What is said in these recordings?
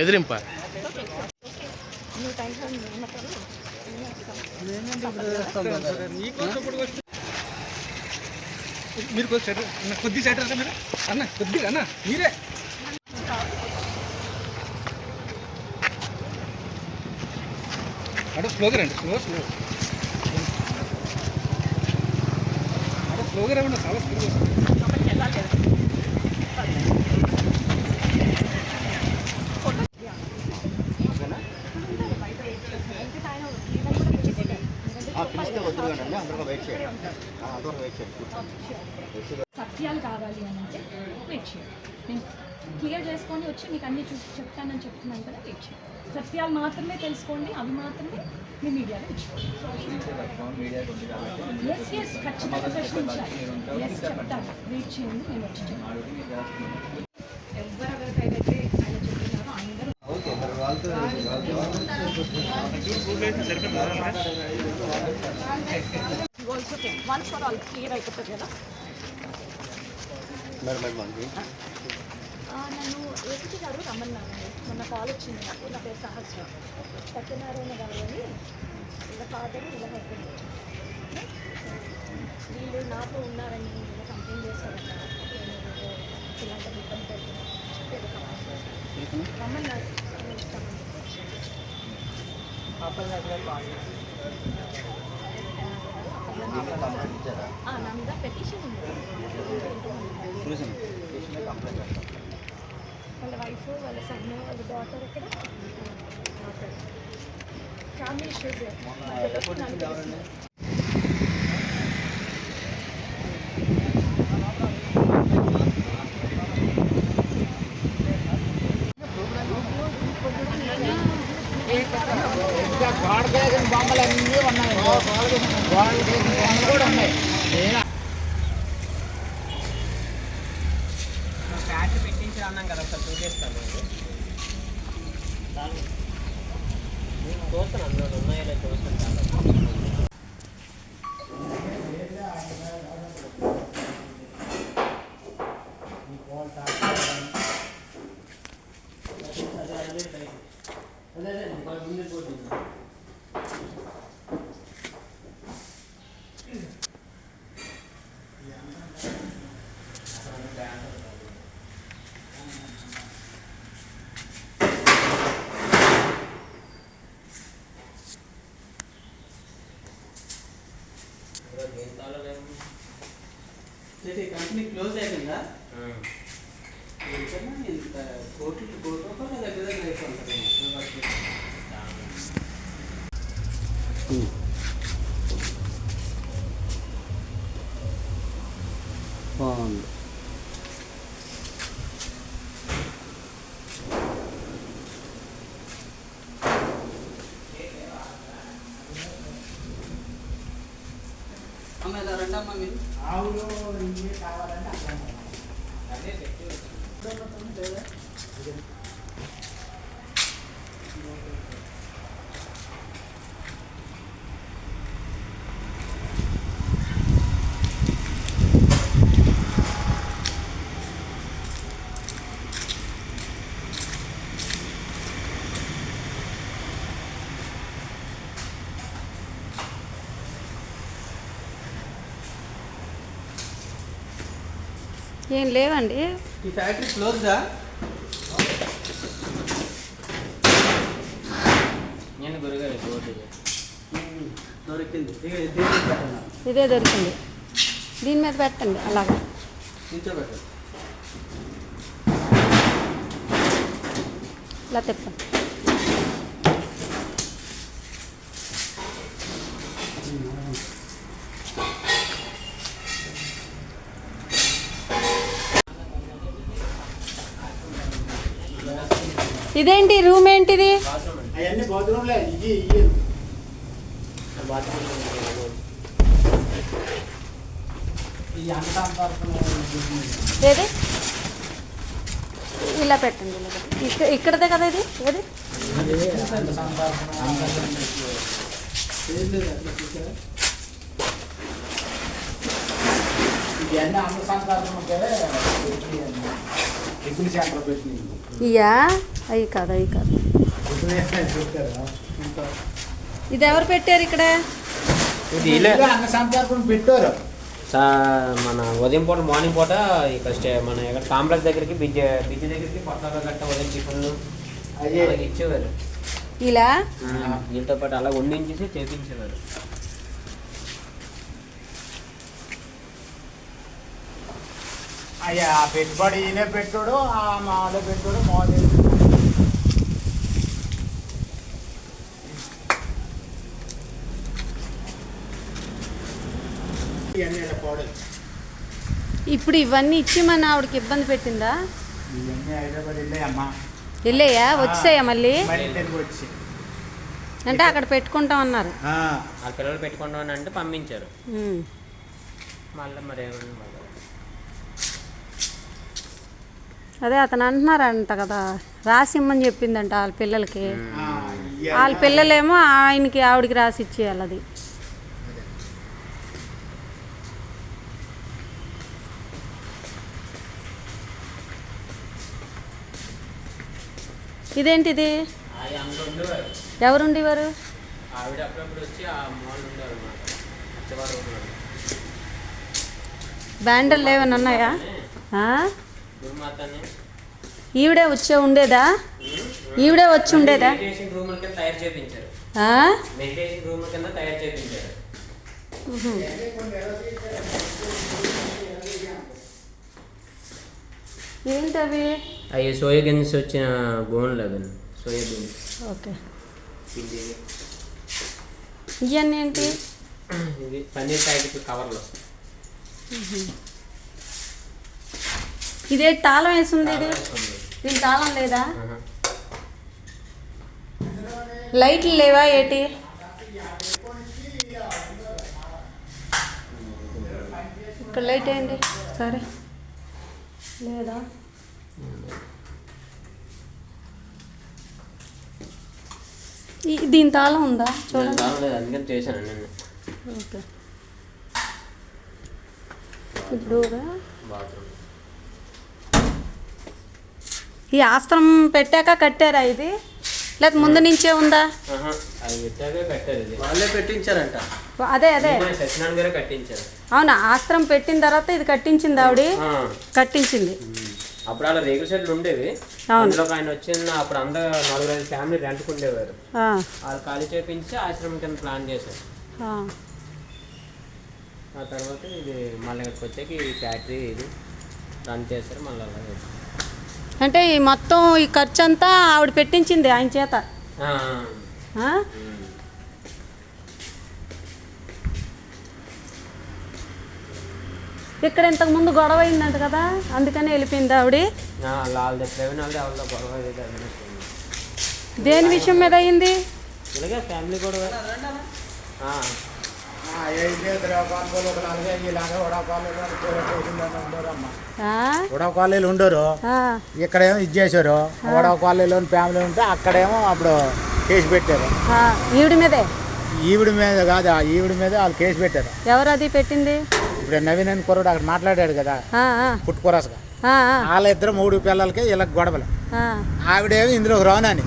బెదిరింప. మీరు కొద్ది సైడ్ మీరు అన్న కొద్దిగా అన్న మీరే అటు స్లోగా రండి స్లో స్లో అటు స్లోగా రండి చాలా స్పీడ్ పిలిస్తే వద్దు కదండి అందరూ వెయిట్ చేయండి అందరూ వెయిట్ చేయండి కూర్చోండి సత్యాలు కావాలి అని అంటే వెయిట్ చేయండి నేను క్లియర్ చేసుకొని వచ్చి మీకు అన్ని చూసి చెప్తానని చెప్తున్నాను కదా వెయిట్ చేయండి సత్యాలు మాత్రమే తెలుసుకోండి అవి మాత్రమే మీ మీడియాలో ఇచ్చుకోండి ఎస్ ఎస్ ఖచ్చితంగా ప్రశ్నించాలి ఎస్ చెప్తాను వెయిట్ చేయండి నేను వచ్చి చెప్తాను ఎవరెవరికైతే ఆయన చెప్తున్నారో అందరూ also once for all clear అయిపోతుంది కదా. నన్ను ఏపీ గారు రమ్మన్నారండి మొన్న కాల్ వచ్చింది నాకు. నా పేరు సహస్ర సత్యనారాయణ గారు అని. వీళ్ళ ఫాదర్ వీళ్ళ హస్బెండ్ వీళ్ళు నాతో ఉన్నారని వీళ్ళు కంప్లైంట్ నేను ఇలాంటి ఇబ్బంది పెడుతున్నాను రమ్మన్నారు నేను ఇస్తామని వాళ్ళ వైఫ్ వాళ్ళ సన్ వాళ్ళ డాటర్ ఇక్కడ. ఫ్యామిలీ ఇష్యూస్ ప్యాచ్ పెట్టించి అన్నాం కదా ఒకసారి చూపిస్తాను చూస్తాను అందులో ఉన్నాయో చూస్తాను బాగుంది అమ్మ ఇలా రండి అమ్మ మీరు ఏం లేవండి. ఈ ఫ్యాక్టరీ క్లోజ్డా? నేను దొరికింది. ఇదే దొరికింది. దీని మీద పెట్టండి అలాగా. ఇలా తిప్పండి. ఇదేంటి రూమ్ ఏంటిది? ఏది? ఇలా పెట్టండి ఇలా పెట్టండి. ఇక్కడ ఇక్కడదే కదా ఇది? ఏది? ఇవన్నీ అన్న సంతానం ఇయ్యా? అవి కాదు అవి కాదు. ఇది ఎవరు పెట్టారు ఇక్కడ? పెట్టారు. సా మన ఉదయం పూట మార్నింగ్ పూట ఇక్కడ స్టే మన ఇక్కడ కాంప్లెక్స్ దగ్గరికి బిజ్ బిజ్ దగ్గరికి పట్టాల గట్ట ఉదయం. అలాగే ఇచ్చేవారు. ఇలా? దీంతో పాటు అలా వండించేసి చేపించేవారు. అయ్యా ఆ పెట్టుబడి ఈయన పెట్టాడు ఆ మాలో పెట్టాడు మాలో ఇప్పుడు ఇవన్నీ ఇచ్చి మన ఆవిడకి ఇబ్బంది పెట్టిందా? వెళ్ళాయి? వచ్చాయా మళ్ళీ? అంటే అక్కడ పెట్టుకుంటాం అన్నారు. ఆ, ఆ పిల్లలు పెట్టుకుంటామని అంటే పంపించారు. మళ్ళీ మరి ఏమన్నా మళ్ళీ అదే అతను అంటున్నారంట కదా రాసి ఇమ్మని చెప్పిందంట వాళ్ళ పిల్లలకి. వాళ్ళ పిల్లలేమో ఆయనకి ఆవిడకి రాసి ఇచ్చేయాలి అది. ఇదేంటిది? అది అందులో ఉండేవారు ఎవరు ఉండేవారు ఆవిడ అప్పుడప్పుడు వచ్చి ఆ మాల్ ఉండేవారు అన్నమాట అచ్చవారు ఉన్నారు బ్యాండర్లు ఏమైనా ఉన్నాయా? ఈవిడే వచ్చే ఉండేదా? ఈవిడే వచ్చి ఉండేదా. ఏంటవి? అవి సోయా గిన్స్ వచ్చిన గోన్లు అవి. Soya beans okay. ఇవన్నీ ఏంటి? ఇది పన్నీర్ ప్యాకెట్ కవర్లో ఇదే తాళం వేసి ఉంది ఇది. దీని తాళం లేదా? లైట్లు లేవా ఏటి? ఇక్కడ లైట్ ఏంటి? సరే. లేదా? దీని తాళం ఉందా? చూడండి. చేశాను నేను ఓకే. ఇప్పుడు బాత్రూమ్. ఈ ఆస్త్రం పెట్టాక కట్టారా ఇది? లేక ముందు నుంచే ఉందా? అది పెట్టాక కట్టారు ఇది. వాళ్ళే పెట్టించారంట. అదే అదే. ఇది సత్యనారాయణ గారే కట్టించారు. అవునా? ఆస్త్రం పెట్టిన తర్వాత ఇది కట్టించింది ఆవిడ. కట్టించింది. అప్పుడు అలా రేకుల షెడ్లు ఉండేవి. అందులో ఆయన వచ్చిన అప్పుడు అందరూ నలుగురు ఐదు ఫ్యామిలీ రెంట్కి ఉండేవారు ఆ, వాళ్ళు ఖాళీ చేపించి ఆశ్రమం కింద ప్లాన్ చేశారు. ఆ. ఆ తర్వాత ఇది మళ్ళీ ఇక్కడికి వచ్చాక ఈ ఫ్యాక్టరీ ఇది రన్ చేశారు మళ్ళీ అలాగే. అంటే ఈ మొత్తం ఈ ఖర్చు అంతా ఆవిడ పెట్టించింది ఆయన చేత. ఇక్కడ ఇంతకు ముందు గొడవ అయిందంట కదా అందుకని వెళ్ళిపోయింది ఆవిడ. దేని విషయం మీద అయింది? ఫ్యామిలీ గొడవ. ఆ? ఉడవకాళ్ళు ఉండరు. ఇక్కడేమో ఇది చేశారు. ఉడవకాళ్ళలోని ఫ్యామిలీ ఉంటే అక్కడేమో అప్పుడు కేసు పెట్టారు. ఈవిడ మీదే? ఈవిడ మీద కాదు ఆ ఈవిడ మీద వాళ్ళు కేసు పెట్టారు. ఎవరు అది పెట్టింది? ఇప్పుడు నవీన్ అని కుర్రాడు అక్కడ మాట్లాడాడు కదా పుట్టుకురాసుగా వాళ్ళిద్దరు మూడు పిల్లలకి ఇలా గొడవలు. ఆవిడేమో ఇందులో రానని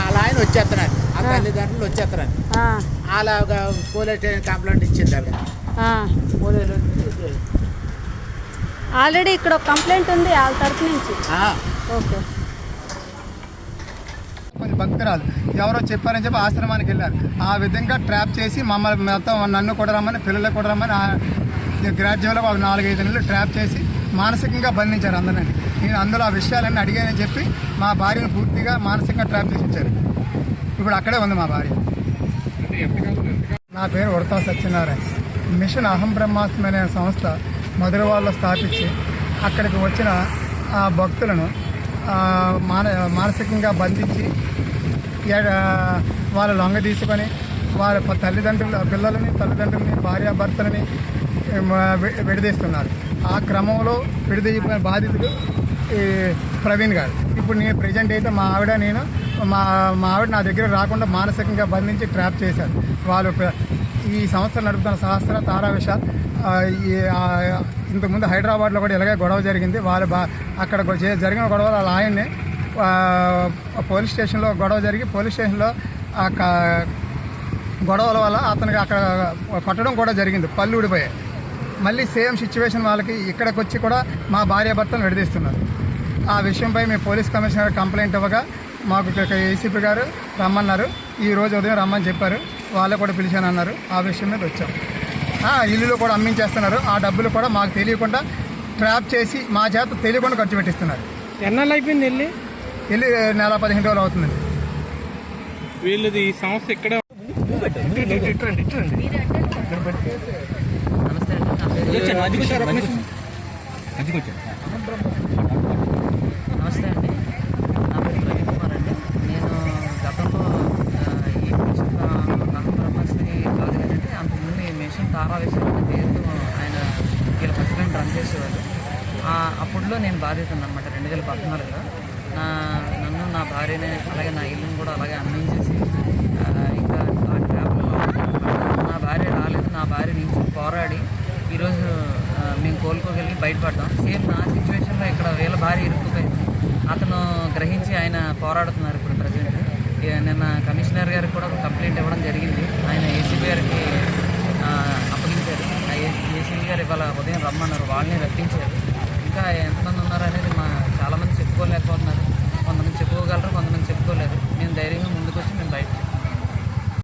వాళ్ళ ఆయన వచ్చేస్తున్నాడు. తల్లిదండ్రులు ఆ, వాళ్ళ పోలీస్ కంప్లైంట్ ఇచ్చింది ఆవిడ. పోలీసులు ఆల్రెడీ ఇక్కడ ఒక కంప్లైంట్ ఉంది వాళ్ళ తరఫు నుంచి. ఆ, ఓకే. కొంచెం భక్తురాలు ఎవరో చెప్పారని చెప్పి ఆశ్రమానికి వెళ్ళారు. ఆ విధంగా ట్రాప్ చేసి మమ్మల్ని మొత్తం నన్ను కూడా రమ్మని పిల్లలు కూడా రమ్మని గ్రాడ్యువల్గా ఒక నాలుగైదు నెలలు ట్రాప్ చేసి మానసికంగా బంధించారు అందరినీ. నేను అందులో ఆ విషయాలన్నీ అడిగానని చెప్పి మా భార్యను పూర్తిగా మానసికంగా ట్రాప్ చేసి ఇచ్చారు. ఇప్పుడు అక్కడే ఉంది మా భార్య. నా పేరు ఉడతా సత్యనారాయణ. మిషన్ అహం బ్రహ్మాస్మి అనే సంస్థ మధురవాడలో స్థాపించి అక్కడికి వచ్చిన ఆ భక్తులను మాన మానసికంగా బంధించి వాళ్ళ లొంగ తీసుకొని వాళ్ళ తల్లిదండ్రుల పిల్లలని తల్లిదండ్రులని భార్యాభర్తలని విడదీస్తున్నారు. ఆ క్రమంలో విడదీయబడిన బాధితుడు ఈ ప్రవీణ్ గారు. ఇప్పుడు నేను ప్రజెంట్ అయితే మా ఆవిడ నేను మా మా ఆవిడ నా దగ్గర రాకుండా మానసికంగా బంధించి ట్రాప్ చేశారు. వాళ్ళు ఈ సంస్థ నడుపుతున్న సహస్ర తారా విశాల్ ఇంతకుముందు హైదరాబాద్లో కూడా ఇలాగే గొడవ జరిగింది. వాళ్ళు బా అక్కడ జరిగిన గొడవ వాళ్ళ ఆయన్ని పోలీస్ స్టేషన్లో గొడవ జరిగి పోలీస్ స్టేషన్లో ఆ గొడవల వల్ల అతనికి అక్కడ కొట్టడం కూడా జరిగింది. పళ్ళు ఊడిపోయాయి. మళ్ళీ సేమ్ సిచ్యువేషన్ వాళ్ళకి ఇక్కడికి వచ్చి కూడా మా భార్యాభర్తలు విడదీస్తున్నారు ఆ విషయంపై మేము పోలీస్ కమిషనర్ కంప్లైంట్ ఇవ్వగా మాకు ఏసీపీ గారు రమ్మన్నారు ఈ రోజు ఉదయం రమ్మని చెప్పారు వాళ్ళు కూడా పిలిచాను అన్నారు ఆ విషయం మీద వచ్చాం ఇల్లులు కూడా అమ్మించేస్తున్నారు ఆ డబ్బులు కూడా మాకు తెలియకుండా ట్రాప్ చేసి మా చేత తెలియకుండా ఖర్చు పెట్టిస్తున్నారు ఎన్నాళ్ళు అయిపోయింది వెళ్ళి వెళ్ళి నెల పదిహేను రోజులు అవుతుందండి వీళ్ళది ఈ సంస్థ ఇక్కడ నమస్తే అండి నా పేరు ప్రవీణ్ కుమార్ అండి నేను గతంలో ఆ, ఈ మిషన్ బ్రహ్మశ్రీ కాదు ఏంటంటే అంతకుముందు ఈ మిషన్ తారావేశ్వరం అనే పేరుతో ఆయన వీళ్ళ ప్రెసిడెంట్ రన్ చేసేవాళ్ళు ఆ, అప్పుడులో నేను బాధితుంది అనమాట రెండు వేల పద్నాలుగులో. నా నన్ను నా భార్యని అలాగే నా ఇల్లుని కూడా అలాగే అందించేసి ఇంకా ఆ ట్రాప్లో నా భార్య రాలేదు నా భార్య నుంచి పోరాడి ఈరోజు మేము కోలుకోగలిగి బయటపడ్డాం సేమ్ నా సిచ్యువేషన్లో ఇక్కడ వీళ్ళ భార్య ఇరుక్కుపోయింది అతను గ్రహించి ఆయన పోరాడుతున్నారు ఇప్పుడు ప్రజెంట్ నిన్న కమిషనర్ గారికి కూడా ఒక కంప్లైంట్ ఇవ్వడం జరిగింది. ఆయన ఏసీబీ గారికి అప్పగించారు. ఏసీబీ గారు ఇవాళ ఉదయం రమ్మన్నారు వాళ్ళని రప్పించారు. ఇంకా ఎంతమంది ఉన్నారు అనేది మా చాలామంది చెప్పుకోలేకపోతున్నారు. కొంతమంది చెప్పుకోగలరు కొంతమంది చెప్పుకోలేరు మేము ధైర్యంగా ముందుకొచ్చి మేము బయట